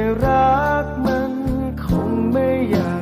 ยรักมันคงไม่อยาก